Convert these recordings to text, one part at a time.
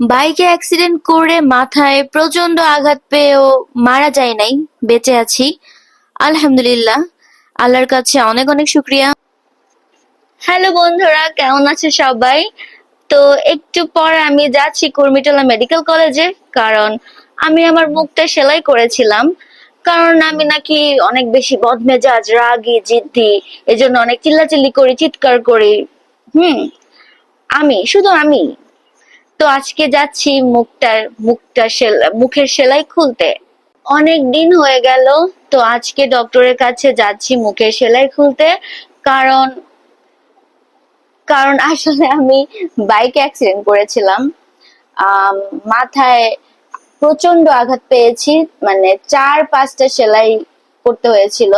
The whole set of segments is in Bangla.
বাইকে অ্যাক্সিডেন্ট করে মাথায় প্রচণ্ড আঘাত পেয়েও মারা যায় নাই, বেঁচে আছি। আলহামদুলিল্লাহ, আল্লাহর কাছে অনেক অনেক শুক্রিয়া। হ্যালো বন্ধুরা, কেমন আছে সবাই? তো একটু পর আমি যাচ্ছি কুর্মিটোলা মেডিকেল কলেজে, কারণ আমি আমার মুখটা সেলাই করেছিলাম। কারণ আমি নাকি অনেক বেশি বদমেজাজ, রাগী, জিদ্দি, এজন্য অনেক চিল্লাচিল্লি করি, চিৎকার করি। হুম, আমি, শুধু আমি। তো আজকে যাচ্ছি মুখটার, মুখটা মুখের সেলাই খুলতে। অনেক দিন হয়ে গেল, তো আজকে ডক্টরের কাছে যাচ্ছি মুখের সেলাই খুলতে, কারণ কারণ আসলে আমি বাইক অ্যাক্সিডেন্ট করেছিলাম। মাথায় প্রচণ্ড আঘাত পেয়েছি মানে চার, পাঁচটা সেলাই করতে হয়েছিল।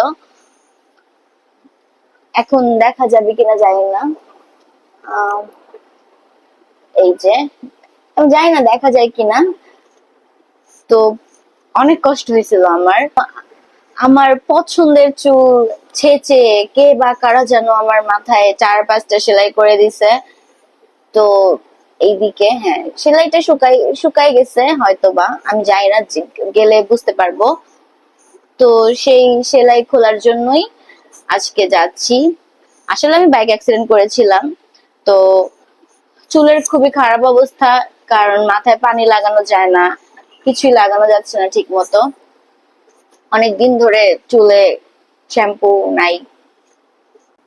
এখন দেখা যাবে কিনা জানি না। এই যে আমি জানি না, দেখা যায় কিনা। তো অনেক কষ্ট হয়েছিল আমার। আমার পছন্দের চুল ছেঁচে কে বা কারা যেন আমার মাথায় চার পাঁচটা সেলাই করে দিছে। তো এইদিকে হ্যাঁ সেলাইটা শুকাই শুকাই গেছে হয়তো বা আমি যাই না গেলে বুঝতে পারব। তো সেই সেলাই খোলার জন্যই আজকে যাচ্ছি। আসলে আমি বাইক অ্যাক্সিডেন্ট করেছিলাম। তো চুলের খুবই খারাপ অবস্থা। কারণ মাথায় পানি লাগানো যায় না, কিছুই লাগানো যাচ্ছে না ঠিক মতো অনেক দিন ধরে চুলে শ্যাম্পু নাই।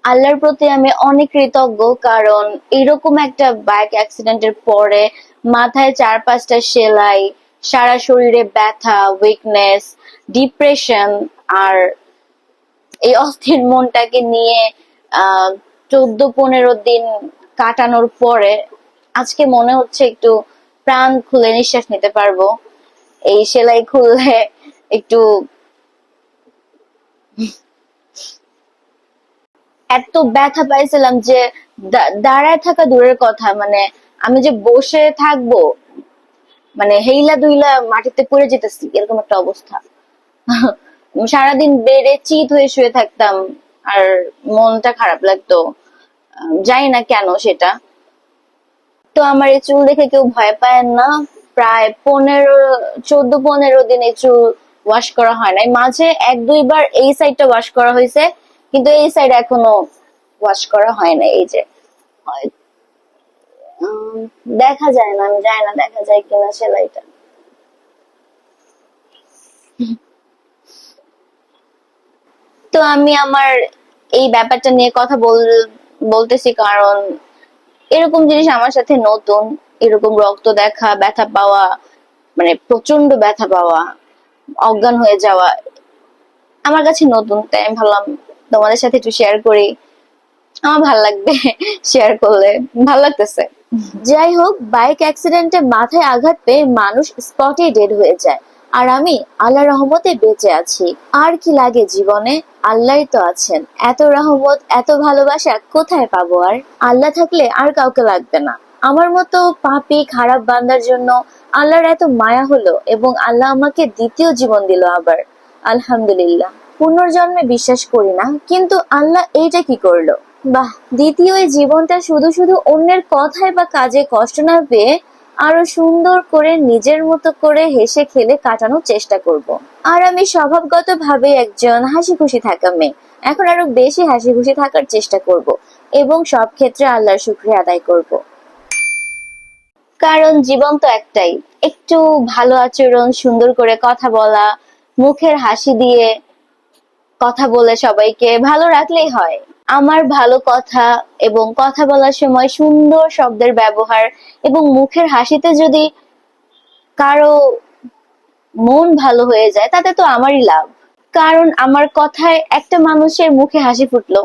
আল্লাহর প্রতি আমি অনেক কৃতজ্ঞ, কারণ এরকম একটা বাইক অ্যাক্সিডেন্টের পরে মাথায় চার পাঁচটা সেলাই, সারা শরীরে ব্যথা উইকনেস ডিপ্রেশন আর এই অস্থির মনটাকে নিয়ে, আহ চোদ্দ পনেরো দিন কাটানোর পরে আজকে মনে হচ্ছে একটু প্রাণ খুলে নিঃশ্বাস নিতে পারব। এই সেলাই খুললে একটু এত ব্যথা পাইছিলাম যে দাঁড়ায় থাকা দূরের কথা মানে আমি যে বসে থাকব মানে হেইলা দুইলা মাটিতে পড়ে যেতেছি, এরকম একটা অবস্থা। সারাদিন বেড়ে চিত হয়ে শুয়ে থাকতাম, আর মনটা খারাপ লাগতো। জানি না কেন সেটা। তো আমার এই চুল দেখে কেউ ভয় পায় না। প্রায় পনেরো, চোদ্দ, পনেরো দিন এই চুল ওয়াশ করা হয় নাই। মাঝে এক দুইবার এই সাইডটা ওয়াশ করা হয়েছে, কিন্তু এই সাইড এখনও ওয়াশ করা হয় না এই যে দেখা যায় না, আমি জানি না দেখা যায় কিনা সেলাইটা। তো আমি আমার এই ব্যাপারটা নিয়ে কথা বল, বলতেছি কারণ এরকম জিনিস আমার সাথে নতুন, এরকম রক্ত দেখা, ব্যথা পাওয়া মানে প্রচণ্ড ব্যথা পাওয়া, অজ্ঞান হয়ে যাওয়া, আমার কাছে নতুন, তাই আমি ভাবলাম তোমাদের সাথে একটু শেয়ার করি। আমার ভালো লাগবে শেয়ার করলে, ভালো লাগতেছে। যাই হোক বাইক অ্যাক্সিডেন্টে মাথায় আঘাত পেয়ে মানুষ স্পটে ডেড হয়ে যায়। আর আমি আল্লাহ রহমতে বেঁচে আছি। আর কি লাগে জীবনে? আল্লাহই তো আছেন। এত রহমত, এত ভালোবাসা কোথায় পাবো আর? আল্লাহ থাকলে আর কাউকে লাগবে না। আমার মতো পাপি, খারাপ বান্দার জন্য আল্লাহর এত মায়া হলো এবং আল্লাহ আমাকে দ্বিতীয় জীবন দিল আবার। আলহামদুলিল্লাহ। পুনর্জন্মে বিশ্বাস করি না, কিন্তু আল্লাহ এইটা কি করল? বাহ, দ্বিতীয় জীবনটা শুধু শুধু অন্যের কথায় বা কাজে কষ্ট না পেয়ে আরও সুন্দর করে নিজের মতো করে হেসে খেলে কাটানোর চেষ্টা করব। আর আমি স্বভাবগত ভাবে একজন হাসি খুশি থাকা মেয়ে এখন আরও বেশি হাসি খুশি থাকার চেষ্টা করব এবং সব ক্ষেত্রে আল্লাহর শুক্রিয়া আদায় করব। কারণ জীবন তো একটাই একটু ভালো আচরণ, সুন্দর করে কথা বলা, মুখের হাসি দিয়ে কথা বলে সবাইকে ভালো রাখলেই হয় আমার ভালো কথা এবং কথা বলার সময় সুন্দর শব্দের ব্যবহার এবং মুখের হাসিতে যদি কারও মন ভালো হয়ে যায়, তাতে তো আমারই লাভ। কারণ আমার কথায় একটা মানুষের মুখে হাসি ফুটলো।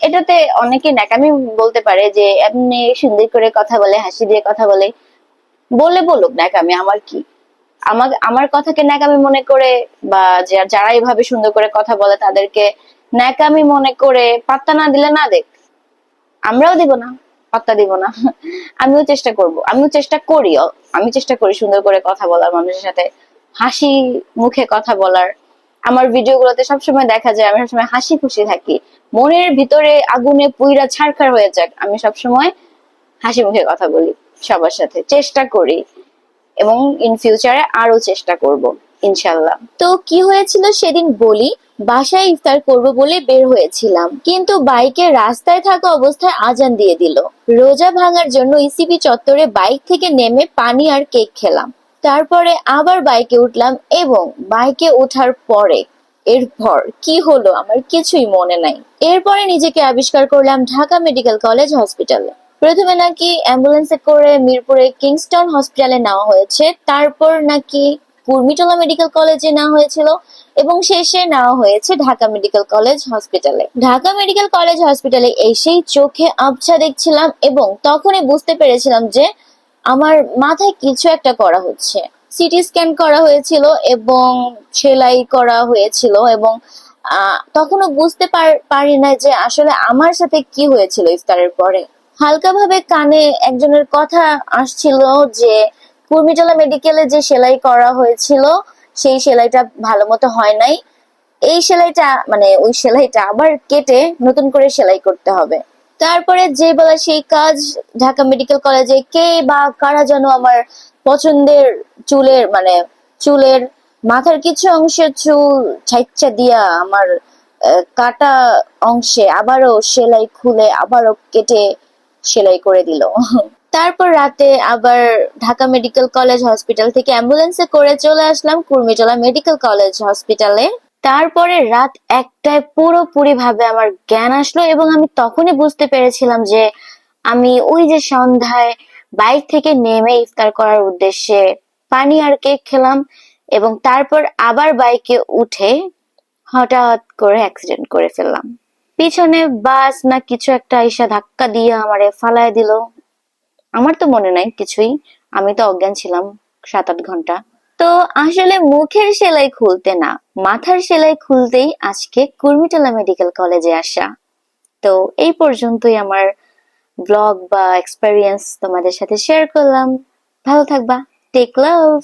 এটাতে অনেকে ন্যাকামি বলতে পারে যে, এমনি সুন্দর করে কথা বলে, হাসি দিয়ে কথা বলে। বলে বলুক ন্যাকামি, আমার কি? আমার আমার কথাকে ন্যাকামি মনে করে বা যারা এভাবে সুন্দর করে কথা বলে তাদেরকে ন্যাকামি মনে করে পাত্তা না দিলে না দেখ। আমরাও দিব না, পাত্তা দিব না। আমিও চেষ্টা করব, আমিও চেষ্টা করিও আমি চেষ্টা করি সুন্দর করে কথা বলার, মানুষের সাথে হাসি মুখে কথা বলার। আমার ভিডিও গুলোতে সবসময় দেখা যায়, আমি সবসময় হাসি খুশি থাকি। মনের ভিতরে আগুনে পুইরা ছাড়খাড় হয়ে যাক, আমি সবসময় হাসি মুখে কথা বলি সবার সাথে। চেষ্টা করি এবং ইন ফিউচারে আরও চেষ্টা করব। ইনশাল্লাহ তো কি হয়েছিল সেদিন বলি, বাসায় ইফতার করব বলে বের হয়েছিলাম। কিন্তু বাইকে রাস্তায় থাকা অবস্থায় আজান দিয়ে দিল। রোজা ভাঙার জন্য ইসিপি চত্বরে বাইক থেকে নেমে পানি আর কেক খেলাম। তারপরে আবার বাইকে উঠলাম এবং বাইকে ওঠার পরে এরপর কি হলো আমার কিছুই মনে নাই। এরপরে নিজেকে আবিষ্কার করলাম ঢাকা মেডিকেল কলেজ হসপিটালে। প্রথমে নাকি অ্যাম্বুলেন্সে করে মিরপুরে কিংস্টন হসপিটালে নেওয়া হয়েছে, তারপর নাকি কুর্মিটোলা মেডিকেল কলেজে নেওয়া হয়েছিল এবং শেষে নেওয়া হয়েছে ঢাকা মেডিকেল কলেজ হসপিটালে। ঢাকা মেডিকেল কলেজ হসপিটালে এসেই চোখে আবছা দেখছিলাম এবং তখনই বুঝতে পেরেছিলাম যে আমার মাথায় কিছু একটা করা হচ্ছে। সিটি স্ক্যান করা হয়েছিল এবং সেলাই করা হয়েছিল এবং তখনও বুঝতে পারি না যে আসলে আমার সাথে কি হয়েছিল ইফতারের পরে। হালকাভাবে কানে একজনের কথা আসছিল যে কুর্মিটোলা মেডিকেলে যে সেলাই করা হয়েছিল, সেই সেলাইটা ভালো মতো হয় নাই। এই সেলাইটা মানে ওই সেলাইটা আবার কেটে নতুন করে সেলাই করতে হবে। তারপরে যে বেলা সেই কাজ ঢাকা মেডিকেল কলেজে কে বা কারা যেন আমার পছন্দের চুলের মানে চুলের মাথার কিছু অংশে চুল ছাইচ্চা দিয়া আমার কাটা অংশে আবারও সেলাই খুলে আবারও কেটে সেলাই করে দিল। তারপর রাতে আবার ঢাকা মেডিকেল কলেজ হসপিটাল থেকে অ্যাম্বুলেন্সে করে চলে আসলাম কুর্মিটোলা মেডিকেল কলেজ হসপিটালে। তারপরে রাত একটায় পুরোপুরি ভাবে আমার জ্ঞান আসলো এবং আমি তখনই বুঝতে পেরেছিলাম যে আমি ওই যে সন্ধ্যায় বাইক থেকে নেমে ইফতার করার উদ্দেশ্যে পানি আর কেক খেলাম এবং তারপর আবার বাইকে উঠে হঠাৎ করে অ্যাক্সিডেন্ট করে ফেললাম। পিছনে বাস না কিছু একটা আইসা ধাক্কা দিয়ে আমারে ফালায় দিল। আমার তো মনে নাই কিছুই। আমি তো অজ্ঞান ছিলাম সাত আট ঘণ্টা। তো আসলে মুখের সেলাই খুলতে না, মাথার সেলাই খুলতেই আজকে কুর্মিটালা মেডিকেল কলেজে আসা। তো এই পর্যন্তই আমার ব্লগ বা এক্সপেরিয়েন্স তোমাদের সাথে শেয়ার করলাম। ভালো থাকবা টেক লাভ